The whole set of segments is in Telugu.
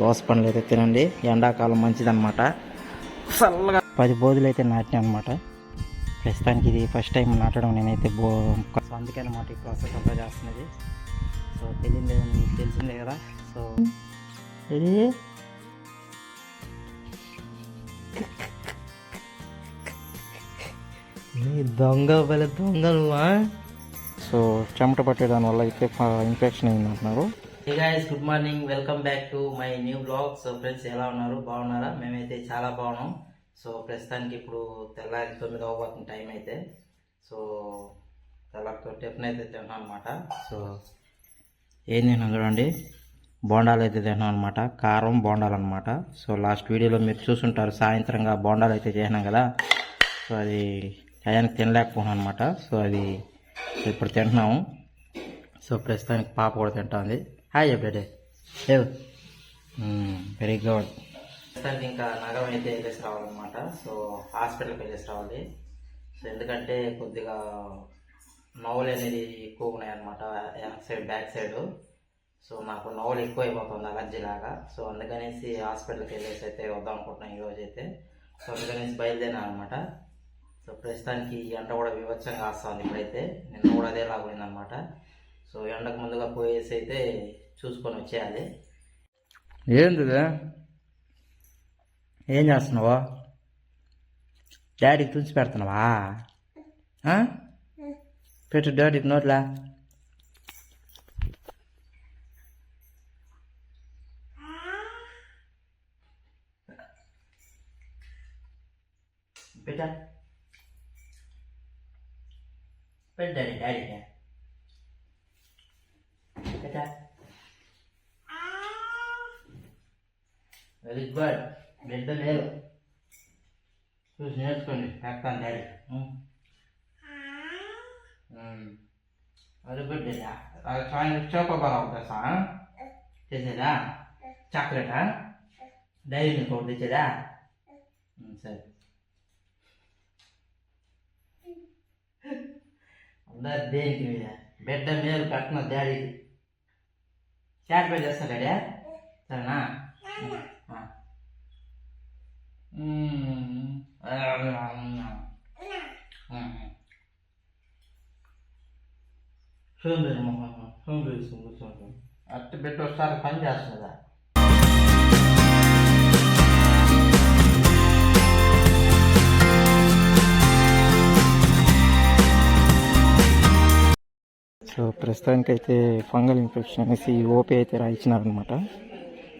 దోస పండ్లు అయితే తినండి. ఎండాకాలం మంచిదన్నమాట. చల్లగా పది బోధులు అయితే నాటినా అనమాట ప్రస్తుతానికి ఇది ఫస్ట్ టైం నాటడం నేనైతే బో అందుకే అనమాట ఈ ప్రాసెస్ అంతా చేస్తున్నది. సో తెలియదే మీకు తెలిసిందే కదా. సో ఇది నీ దొంగ బలే దొంగలు సో చెమట పట్టే దానివల్ల అయితే ఇన్ఫెక్షన్ అయింది అంటున్నారు guys good morning welcome back to my new blog so friends ఎలా ఉన్నారు? బాగున్నారా? మేమైతే చాలా బాగున్నాం. సో ప్రస్తుతానికి ఇప్పుడు తెల్లారి తొమ్మిది అవ్వబోతుంది టైం అయితే. సో తెల్లారితో టిఫిన్ అయితే తిన్నాం అనమాట సో ఏం తిన్నాం చూడండి? బోండాలు అయితే తిన్నాం అనమాట కారం బోండాలు అనమాట సో లాస్ట్ వీడియోలో మీరు చూసుంటారు. సాయంత్రంగా బోండాలు అయితే చేసినాం కదా. సో అది టయానికి తినలేకపోతున్నాం అనమాట సో అది ఇప్పుడు తింటున్నాము. సో ప్రస్తుతానికి పాప కూడా తింటుంది. హాయ్ చెప్పే లేవు వెరీ గుడ్ ప్రస్తుతానికి ఇంకా నగరం అయితే వెళ్ళేసి రావాలన్నమాట. సో హాస్పిటల్కి వెళ్ళేసి రావాలి. సో ఎందుకంటే కొద్దిగా నవ్వులు అనేది ఎక్కువ ఉన్నాయన్నమాట. వెనక సైడ్ బ్యాక్ సైడ్ సో నాకు నవ్వులు ఎక్కువ అయిపోతుంది అలర్జీ లాగా సో అందుకనేసి హాస్పిటల్కి వెళ్ళేసి అయితే వద్దాం అనుకుంటున్నాను ఈరోజు అయితే. సో అందుకనేసి బయలుదేరాను అనమాట సో ప్రస్తుతానికి ఈ ఎండ కూడా వివచ్చంగా వస్తుంది ఇప్పుడైతే. నిన్న కూడా అదే లాగుందనమాట సో ఎండకు ముందుగా పోయేసి అయితే చూసుకొని వచ్చేయాలి. ఏంది ఏం చేస్తున్నావా? డాడీకి తుంచి పెడుతున్నావా? పెట్టు డాడీకి నోట్లా. పెట్టా. పెట్టు డాడీ పెట్టా. వెరీ గుడ్ బిడ్డ లేదు. చూసి నేర్చుకోండి పెడతాను డాడీ. వెరీ గుడ్ బిడ్డ. సాయంత్రం చోకోబార్ అవుతా చేసేదా? చాక్లెటా డైరీ మీకు ఒకటి తెచ్చేదా? సరే. అందరు దేనికి మీద? బిడ్డ మేలు కట్టిన డాడీకి. చాట్ పే చేస్తా డాడీ సరేనా? ఆ. సోంబేరి మొహం సోంబేరి సొంగు అట్టు పెట్టి ఒకసారి పని చేస్తుందా? సో ప్రస్తుతానికైతే ఫంగల్ ఇన్ఫెక్షన్ అనేసి ఓపీ అయితే రాయించినారనమాట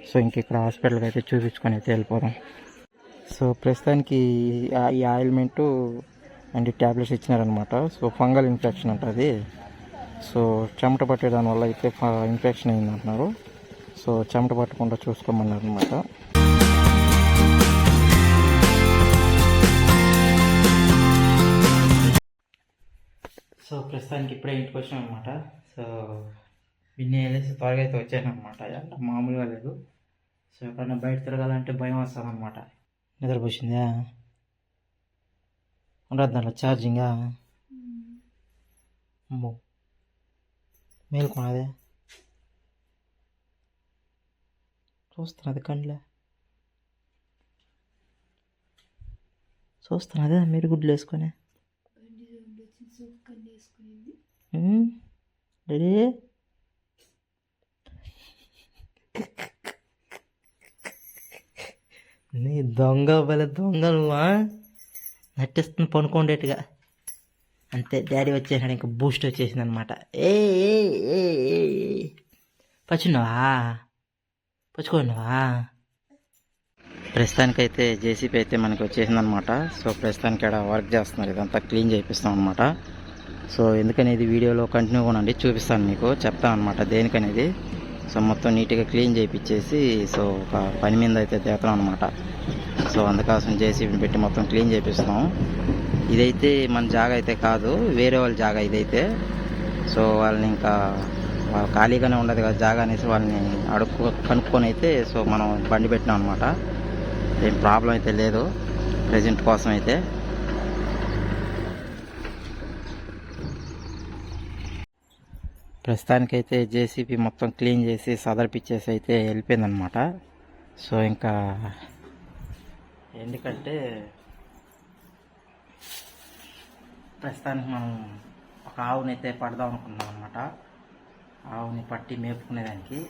సో ఇంక ఇక్కడ హాస్పిటల్కి అయితే చూపించుకొని అయితే వెళ్ళిపోదాం. సో ప్రస్తుతానికి ఈ ఆయిల్మెంటు అండ్ ట్యాబ్లెట్స్ ఇచ్చినారనమాట సో ఫంగల్ ఇన్ఫెక్షన్ అంటుంది సో చెమట పట్టే దానివల్ల అయితే ఇన్ఫెక్షన్ అయిందంటున్నారు. సో చెమట పట్టకుండా చూసుకోమన్నారు అనమాట సో ప్రస్తుతానికి ఇప్పుడే ఇంటికి వచ్చాం అనమాట సో విన్నీ వెళ్ళేసి త్వరగా అయితే వచ్చాను అనమాట అంటే మామూలుగా లేదు. సో ఎప్పుడైనా బయట తిరగాలంటే భయం వస్తామన్నమాట నిద్రపోసిందా ఉండదు దాంట్లో ఛార్జింగా? అమ్మో. మేలుకున్నదే చూస్తున్నది కండ్లే. చూస్తున్నదే మీరు గుడ్లు వేసుకొని. రెడీ నీ దొంగ బల దొంగ నువ్వా? నటిస్తుంది పనుకోండేట్టుగా. అంతే డాడీ వచ్చేసాడు ఇంకా బూస్ట్ వచ్చేసింది అనమాట ఏ ఏ. పచ్చున్నావా పచ్చుకోన్నావా ప్రస్తుతానికైతే జేసీపీ అయితే మనకి వచ్చేసింది అనమాట సో ప్రస్తుతానికి ఇక్కడ వర్క్ చేస్తున్నారు. ఇదంతా క్లీన్ చేపిస్తాం అనమాట సో ఎందుకనేది వీడియోలో కంటిన్యూ ఉండండి చూపిస్తాను మీకు. చెప్తాను అనమాట దేనికనేది. సో మొత్తం నీట్గా క్లీన్ చేయించేసి సో ఒక పని మీద అయితే తీస్తాం అనమాట సో అందుకోసం జేసీబీని పెట్టి మొత్తం క్లీన్ చేపిస్తున్నాం. ఇదైతే మన జాగా అయితే కాదు వేరే వాళ్ళ జాగా ఇదైతే. సో వాళ్ళని ఇంకా వాళ్ళు ఖాళీగానే ఉండదు కదా జాగా అనేసి వాళ్ళని అడుక్కు కనుక్కొని అయితే సో మనం బండి పెట్టినాం అనమాట ఏం ప్రాబ్లం అయితే లేదు ప్రజెంట్ కోసం అయితే. ప్రస్తుతానికైతే జేసీబీ మొత్తం క్లీన్ చేసి సదర్పిచ్చేసి అయితే వెళ్ళిపోయిందనమాట సో ఇంకా ఎందుకంటే ప్రస్తుతానికి మనం ఒక ఆవుని అయితే పడదాం అనుకున్నాం అనమాట ఆవుని పట్టి మేపుకునేదానికి.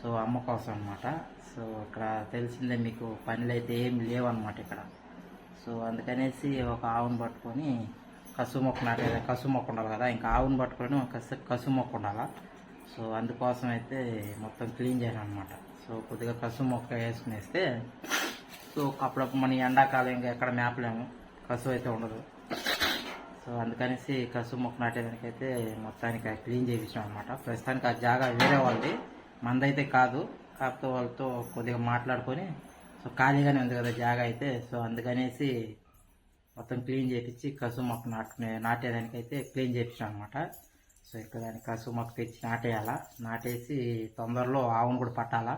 సో అమ్మ కోసం అనమాట సో ఇక్కడ తెలిసిందే మీకు పనులు అయితే ఏం లేవన్నమాట ఇక్కడ. సో అందుకనేసి ఒక ఆవుని పట్టుకొని కసు మొక్క నాటే కసు మొక్క ఉండాలి కదా ఇంకా ఆవును పట్టుకొని కసు కసు మొక్క ఉండాలా సో అందుకోసం అయితే మొత్తం క్లీన్ చేయాలి అనమాట సో కొద్దిగా కసు మొక్క వేసుకునేస్తే సో అప్పుడప్పుడు మన ఎండాకాలం ఇంకా ఎక్కడ మేపలేము కసు అయితే ఉండదు. సో అందుకనేసి కసు మొక్క నాటేదానికైతే మొత్తానికి క్లీన్ చేయించాం అనమాట ప్రస్తుతానికి ఆ జాగా వేరే వాళ్ళది మందైతే కాదు కాకపోతే వాళ్ళతో కొద్దిగా మాట్లాడుకొని సో ఖాళీగానే ఉంది కదా జాగా అయితే సో అందుకనేసి మొత్తం క్లీన్ చేయించి కసు మొక్క నాటుకునే నాటేదానికి అయితే క్లీన్ చేయించాం అనమాట సో ఇక్కడ దానికి కసు మొక్క తెచ్చి నాటేయాలా. నాటేసి తొందరలో ఆవును కూడా పట్టాలా.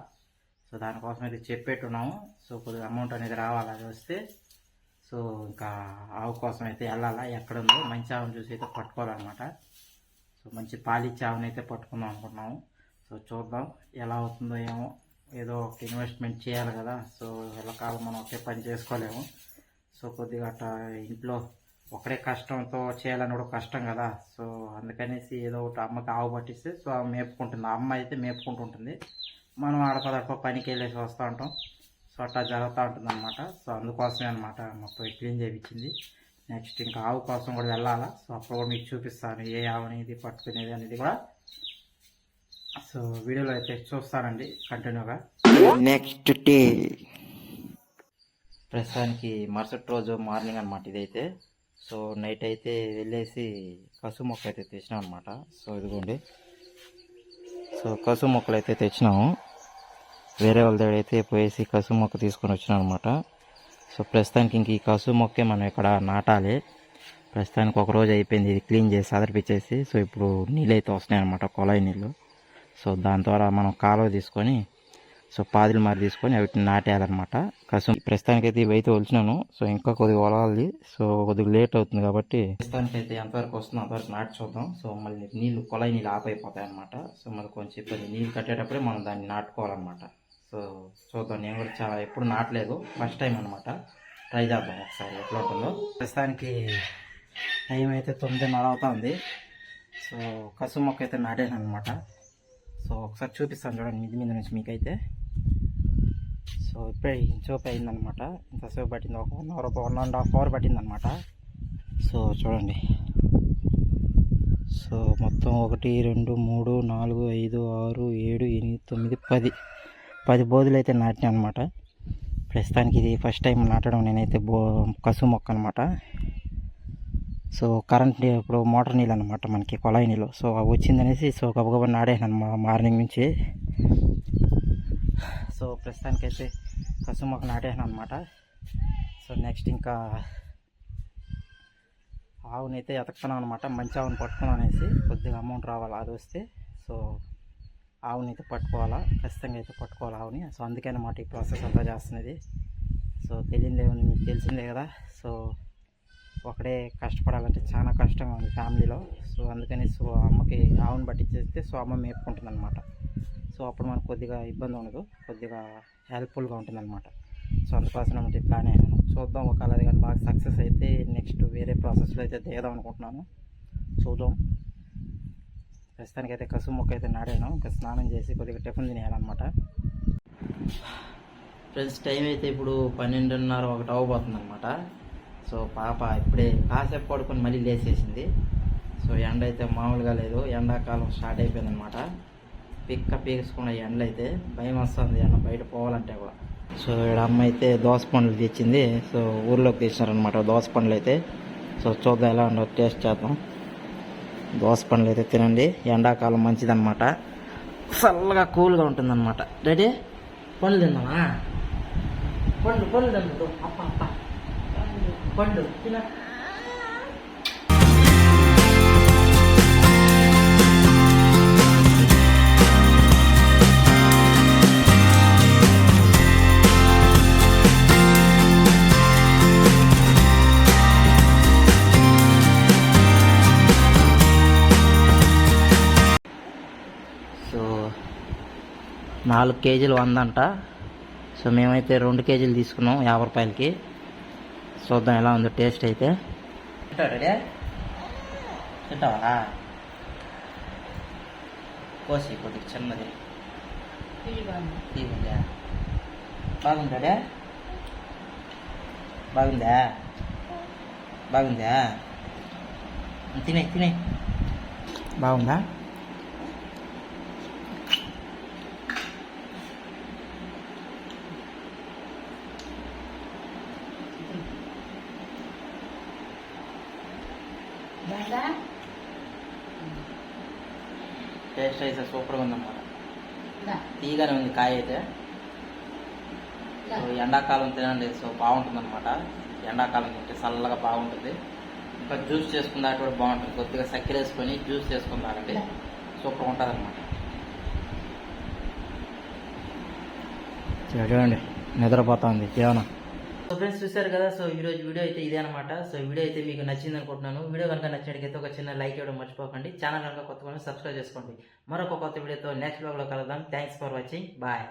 సో దానికోసం అయితే చెప్పేట్టున్నాము. సో కొద్దిగా అమౌంట్ అనేది రావాలి అది వస్తే. సో ఇంకా ఆవు కోసం అయితే వెళ్ళాలా? ఎక్కడ ఉందో మంచి ఆవును చూసి అయితే పట్టుకోవాలన్నమాట. సో మంచి పాలిచ్చే ఆవుని అయితే పట్టుకుందాం అనుకుంటున్నాము. సో చూద్దాం ఎలా అవుతుందో ఏమో. ఏదో ఒక ఇన్వెస్ట్మెంట్ చేయాలి కదా. సో ఎలా కాలం మనం ఒకే పని చేసుకోలేము. సో కొద్దిగా అట్లా ఇంట్లో ఒకడే కష్టంతో చేయాలని కూడా కష్టం కదా. సో అందుకనేసి ఏదో ఒకటి అమ్మకి ఆవు పట్టిస్తే సో ఆమె మేపుకుంటుంది. ఆ అమ్మ అయితే మేపుకుంటుంటుంది మనం ఆడపదడప పనికి వెళ్ళేసి వస్తూ ఉంటాం. సో అట్లా జరుగుతూ ఉంటుంది అనమాట సో అందుకోసమే అనమాట మొత్తం క్లీన్ చేయించింది నెక్స్ట్ ఇంకా ఆవు కోసం కూడా వెళ్ళాలా? సో అప్పుడు కూడా మీకు చూపిస్తాను ఏ ఆవు అనేది పట్టుకునేది అనేది కూడా. సో వీడియోలో అయితే చూస్తానండి కంటిన్యూగా. నెక్స్ట్ డే ప్రస్తుతానికి మరుసటి రోజు మార్నింగ్ అనమాట ఇదైతే. సో నైట్ అయితే వెళ్ళేసి కసు మొక్క అయితే తెచ్చినాం అనమాట సో ఇదిగోండి. సో కసు మొక్కలు అయితే తెచ్చినాము. వేరే వాళ్ళ దగ్గర అయితే పోయేసి కసు మొక్క తీసుకొని వచ్చినాం అనమాట సో ప్రస్తుతానికి ఇంక ఈ కసు మొక్కే మనం ఇక్కడ నాటాలి. ప్రస్తుతానికి ఒక రోజు అయిపోయింది ఇది క్లీన్ చేసి అదర్పిచ్చేసి సో ఇప్పుడు నీళ్ళు అయితే వస్తున్నాయి అనమాట కొలాయి నీళ్ళు. సో దాని ద్వారా మనం కాలువ తీసుకొని సో పాదులు మరి తీసుకొని వాటిని నాటేయాలన్నమాట. కసు ప్రస్తుతానికి అయితే ఇవైతే వలిచినాను సో ఇంకా కొద్దిగా ఒలగాలి సో కొద్దిగా లేట్ అవుతుంది కాబట్టి ప్రస్తుతానికి అయితే ఎంతవరకు వస్తుందో అంతవరకు నాటి చూద్దాం. సో మళ్ళీ నీళ్ళు కొలాయి నీళ్ళు ఆపైపోతాయి అనమాట సో మళ్ళీ కొంచెం ఇబ్బంది. నీళ్ళు కట్టేటప్పుడే మనం దాన్ని నాటుకోవాలన్నమాట. సో చూద్దాం. నేను కూడా చాలా ఎప్పుడు నాటలేదు. ఫస్ట్ టైం అనమాట ట్రై చేద్దాం ఒకసారి ఎట్లా ఉంటుందో. ప్రస్తుతానికి టైం అయితే తొమ్మిదిన్నర అవుతుంది సో కసు మొక్క అయితే నాటాను అనమాట సో ఒకసారి చూపిస్తాను చూడండి మిది మీద నుంచి మీకైతే. సో ఇప్పుడే ఇంచోపు అయిందనమాట. ఇంతసేపు పట్టింది ఒక వన్ అవర్ ఒక వన్ అండ్ హాఫ్ అవర్ పట్టిందనమాట. సో చూడండి. సో మొత్తం ఒకటి రెండు మూడు నాలుగు ఐదు ఆరు ఏడు ఎనిమిది తొమ్మిది పది. పది బోధులు అయితే నాటినా అనమాట ప్రస్తుతానికి ఇది ఫస్ట్ టైం నాటడం నేనైతే బో కసు మొక్క అనమాట. సో కరెంట్ నీ- ఇప్పుడు మోటార్ నీళ్ళు అనమాట మనకి కొలాయి నీళ్ళు. సో అవి వచ్చిందనేసి సో గబగబా నాడేసాను మా మార్నింగ్ నుంచి. సో ప్రస్తుతానికైతే కసు నాటేసాను అనమాట సో నెక్స్ట్ ఇంకా ఆవునైతే ఎతకుతున్నాం అనమాట మంచి ఆవుని పట్టుకున్నాం అనేసి కొద్దిగా అమౌంట్ రావాలి అది వస్తే. సో ఆవుని అయితే పట్టుకోవాలా ఖచ్చితంగా అయితే పట్టుకోవాలి ఆవుని. సో అందుకే అనమాట ఈ ప్రాసెస్ అంతా చేస్తున్నది. సో తెలియదే ఉంది మీకు తెలిసిందే కదా. సో ఒకడే కష్టపడాలంటే చాలా కష్టంగా ఉంది ఫ్యామిలీలో. సో అందుకని సో అమ్మకి ఆవును పట్టించేస్తే సో అమ్మ మేపుకుంటుంది అనమాట సో అప్పుడు మనకు కొద్దిగా ఇబ్బంది ఉండదు. కొద్దిగా హెల్ప్ఫుల్గా ఉంటుంది అనమాట సో అందుకోసం అంటే ప్లాన్ అయ్యాను చూద్దాం ఒకవేళ అది కానీ బాగా సక్సెస్ అయితే నెక్స్ట్ వేరే ప్రాసెస్లో అయితే దిగదాం అనుకుంటున్నాను. చూద్దాం. ప్రస్తుతానికి అయితే కసు మొక్క అయితే నాడాను ఇంకా స్నానం చేసి కొద్దిగా టిఫిన్ తినేయాలన్నమాట. ఫ్రెండ్స్ టైం అయితే ఇప్పుడు పన్నెండున్నర ఒకటి అవ్వబోతుంది అనమాట సో పాప ఇప్పుడే కాసేపు పడుకొని మళ్ళీ లేచేసింది సో ఎండ అయితే మామూలుగా లేదు. ఎండాకాలం స్టార్ట్ అయిపోయింది అనమాట పిక్క పీసుకున్న ఎండలు అయితే భయం వస్తుంది ఎండ బయట పోవాలంటే కూడా. సో ఇక్కడ అమ్మ అయితే దోస పండ్లు తెచ్చింది. సో ఊర్లోకి తెచ్చినారనమాట దోస పండ్లు అయితే. సో చూద్దాం ఎలా ఉండవు టేస్ట్ చేద్దాం. దోస పండ్లు అయితే తినండి. ఎండాకాలం మంచిదన్నమాట. చల్లగా కూల్గా ఉంటుందన్నమాట. రెడీ? పండ్లు తిందామా? పండ్లు పండ్లు తిన్నాడు అప్ప అప్ప పండు తిన సో నాలుగు కేజీలు వందంట. సో మేమైతే రెండు కేజీలు తీసుకున్నాం యాభై రూపాయలకి. చూద్దాం ఎలా ఉందో టేస్ట్ అయితే. తింటాడా తింటావా కోసి కొద్దిగా చిన్నది. తీగుందా బాగుందా బాగుందా? బాగుందా? తినే తినే. బాగుందా? టేస్ట్ అయితే సూపర్గా ఉందన్నమాట తీగానే ఉంది కాయ అయితే. సో ఎండాకాలం తినండి సో బాగుంటుంది అనమాట ఎండాకాలం తింటే చల్లగా బాగుంటుంది. ఇంకా జ్యూస్ చేసుకున్న కూడా బాగుంటుంది. కొద్దిగా చక్కెర వేసుకొని జ్యూస్ చేసుకుని తాగండి సూపర్ ఉంటుంది అనమాట చూడండి నిద్రపోతుంది. కేవలం సో ఫ్రెండ్స్ చూశారు కదా? సో ఈరోజు వీడియో అయితే ఇదే అనమాట సో వీడియో అయితే మీకు నచ్చింది అనుకుంటున్నాను. వీడియో కనుక నచ్చినట్లయితే ఒక చిన్న లైక్ ఇవ్వడం మర్చిపోకండి. ఛానల్ కనుక కొత్త సబ్స్క్రైబ్ చేసుకోండి. మరొక కొత్త వీడియోతో నెక్స్ట్ బ్లాగ్లో కలుద్దాం. Thanks for watching bye